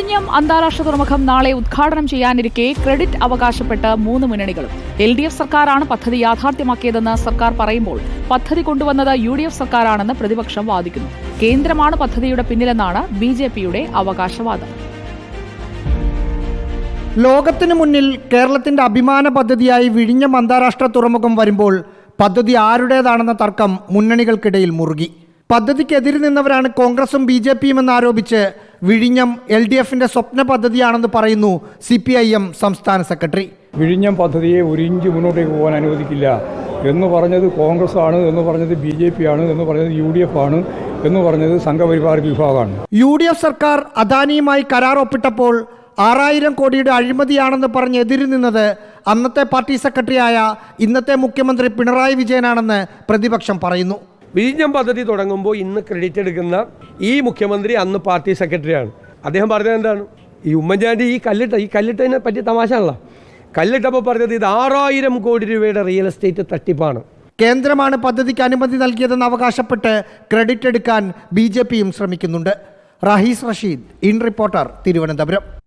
വിഴിഞ്ഞം അന്താരാഷ്ട്ര തുറമുഖം നാളെ ഉദ്ഘാടനം ചെയ്യാനിരിക്കെ ക്രെഡിറ്റ് അവകാശപ്പെട്ട് മൂന്ന് മുന്നണികളും. എൽ ഡി എഫ് സർക്കാരാണ് പദ്ധതി യാഥാർത്ഥ്യമാക്കിയതെന്ന് സർക്കാർ പറയുമ്പോൾ പദ്ധതി കൊണ്ടുവന്നത് യു ഡി എഫ് സർക്കാരാണെന്ന് പ്രതിപക്ഷം വാദിക്കുന്നു. കേന്ദ്രമാണ് പദ്ധതിയുടെ പിന്നിലെന്നാണ് ബി ജെ പിയുടെ അവകാശവാദം. ലോകത്തിനു മുന്നിൽ കേരളത്തിന്റെ അഭിമാന പദ്ധതിയായി വിഴിഞ്ഞം അന്താരാഷ്ട്ര തുറമുഖം വരുമ്പോൾ പദ്ധതി ആരുടേതാണെന്ന തർക്കം മുന്നണികൾക്കിടയിൽ മുറുകി. പദ്ധതിക്കെതിരെ നിന്നവരാണ് കോൺഗ്രസും ബി ജെ പിയും എന്നാരോപിച്ച് വിഴിഞ്ഞം എൽ ഡി എഫിന്റെ സ്വപ്ന പദ്ധതിയാണെന്ന് പറയുന്നു സി പി ഐ എം സംസ്ഥാന സെക്രട്ടറി. വിഴിഞ്ഞം പദ്ധതിയെ ഒരു ഇഞ്ച് മുന്നോട്ടേക്ക് പോകാൻ അനുവദിക്കില്ല. എന്ന് പറഞ്ഞത് കോൺഗ്രസ് ആണ് എന്ന് പറഞ്ഞത് ബി ജെ പി ആണ് എന്ന് പറഞ്ഞത് യു ഡി എഫ് ആണ് എന്ന് പറഞ്ഞത് സംഘപരിവാർ വിഭാഗമാണ്. യു ഡി എഫ് സർക്കാർ അദാനിയുമായി കരാർ ഒപ്പിട്ടപ്പോൾ ആറായിരം കോടിയുടെ അഴിമതിയാണെന്ന് പറഞ്ഞ് എതിരി നിന്നത് അന്നത്തെ പാർട്ടി സെക്രട്ടറിയായ ഇന്നത്തെ മുഖ്യമന്ത്രി പിണറായി വിജയനാണെന്ന് പ്രതിപക്ഷം പറയുന്നു. വിഴിഞ്ഞം പദ്ധതി തുടങ്ങുമ്പോൾ ഇന്ന് ക്രെഡിറ്റ് എടുക്കുന്ന ഈ മുഖ്യമന്ത്രി അന്ന് പാർട്ടി സെക്രട്ടറിയാണ് അദ്ദേഹം പറഞ്ഞത് എന്താണ്? ഈ ഉമ്മൻചാണ്ടി ഈ കല്ലിട്ട ഈ കല്ലിട്ടതിനെ പറ്റി തമാശയാണല്ലോ കല്ലിട്ടപ്പോൾ പറഞ്ഞത് ഇത് ആറായിരം കോടി രൂപയുടെ റിയൽ എസ്റ്റേറ്റ് തട്ടിപ്പാണ്. കേന്ദ്രമാണ് പദ്ധതിക്ക് അനുമതി നൽകിയതെന്ന് അവകാശപ്പെട്ട് ക്രെഡിറ്റ് എടുക്കാൻ ബി ജെ പിയും ശ്രമിക്കുന്നുണ്ട്. Rahees Rasheed in reporter Thiruvananthapuram.